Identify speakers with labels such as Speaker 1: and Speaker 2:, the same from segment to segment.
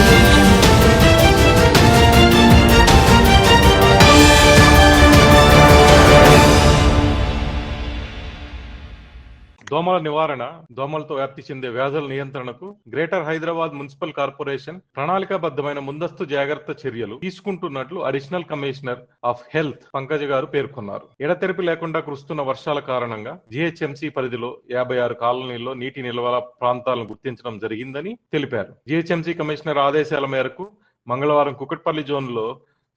Speaker 1: Thank you.
Speaker 2: దోమల నివారణ దోమలతో వ్యాప్తి చెందే వ్యాధుల నియంత్రణకు గ్రేటర్ హైదరాబాద్ మున్సిపల్ కార్పొరేషన్ ప్రణాళికాబద్ధమైన ముందస్తు జాగ్రత్త చర్యలు తీసుకుంటున్నట్లు additional commissioner of health Pankaja గారు పేర్కొన్నారు. ఎడతెరిపి లేకుండా కురుస్తున్న వర్షాల కారణంగా జిహెచ్ఎంసీ పరిధిలో యాభై ఆరు కాలనీల్లో నీటి నిల్వల ప్రాంతాలను గుర్తించడం జరిగిందని తెలిపారు. జిహెచ్ఎంసీ కమిషనర్ ఆదేశాల మేరకు మంగళవారం కుకట్పల్లి జోన్లో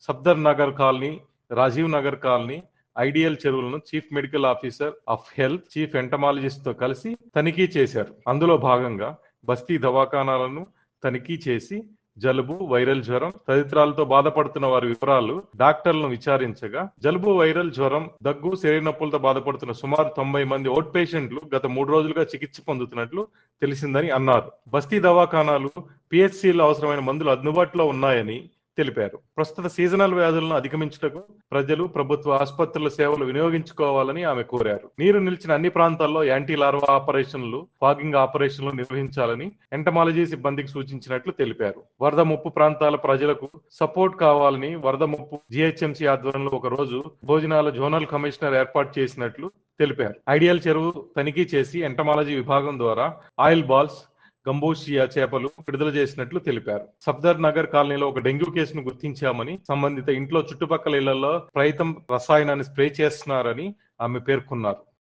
Speaker 2: Sabdar Nagar colony Rajiv Nagar colony ideal చెరువులను chief medical officer of health chief ఎంటమాలజిస్ట్తో కలిసి తనిఖీ చేశారు. అందులో భాగంగా బస్తీ దవాఖానాలను తనిఖీ చేసి జలుబు వైరల్ జ్వరం తదితరాలతో బాధపడుతున్న వారి వివరాలు డాక్టర్లను విచారించగా జలుబు వైరల్ జ్వరం దగ్గు శరీర నొప్పులతో బాధపడుతున్న సుమారు తొంభై మంది అవుట్ పేషెంట్లు గత మూడు రోజులుగా చికిత్స పొందుతున్నట్లు తెలిసిందని అన్నారు. బస్తీ దవాఖానాలు పిహెచ్సిలో అవసరమైన మందులు అందుబాటులో ఉన్నాయని తెలిపారు. ప్రస్తుత సీజనల్ వ్యాధులను అధిగమించుటకు ప్రజలు ప్రభుత్వ ఆసుపత్రుల సేవలు వినియోగించుకోవాలని ఆమె కోరారు. నీరు నిలిచిన అన్ని ప్రాంతాల్లో యాంటీ లార్వా ఆపరేషన్లు ఫాగింగ్ ఆపరేషన్లు నిర్వహించాలని ఎంటమాలజీ సిబ్బందికి సూచించినట్లు తెలిపారు. వరద ముప్పు ప్రాంతాల ప్రజలకు సపోర్ట్ కావాలని వరద ముప్పు జిహెచ్ఎంసీ ఆధ్వర్యంలో ఒక రోజు భోజనాల జోనల్ కమిషనర్ ఏర్పాటు చేసినట్లు తెలిపారు. ఐడియల్ చెరువు తనిఖీ చేసి ఎంటమాలజీ విభాగం ద్వారా ఆయిల్ బాల్స్ గంబోషియా చేపలు విడుదల చేసినట్లు తెలిపారు. సఫ్దర్ నగర్ కాలనీలో ఒక డెంగ్యూ కేసును గుర్తించామని సంబంధిత ఇంట్లో చుట్టుపక్కల ఇళ్ళలో ప్రయత్నం రసాయనాన్ని స్ప్రే చేస్తున్నారని ఆమె పేర్కొన్నారు.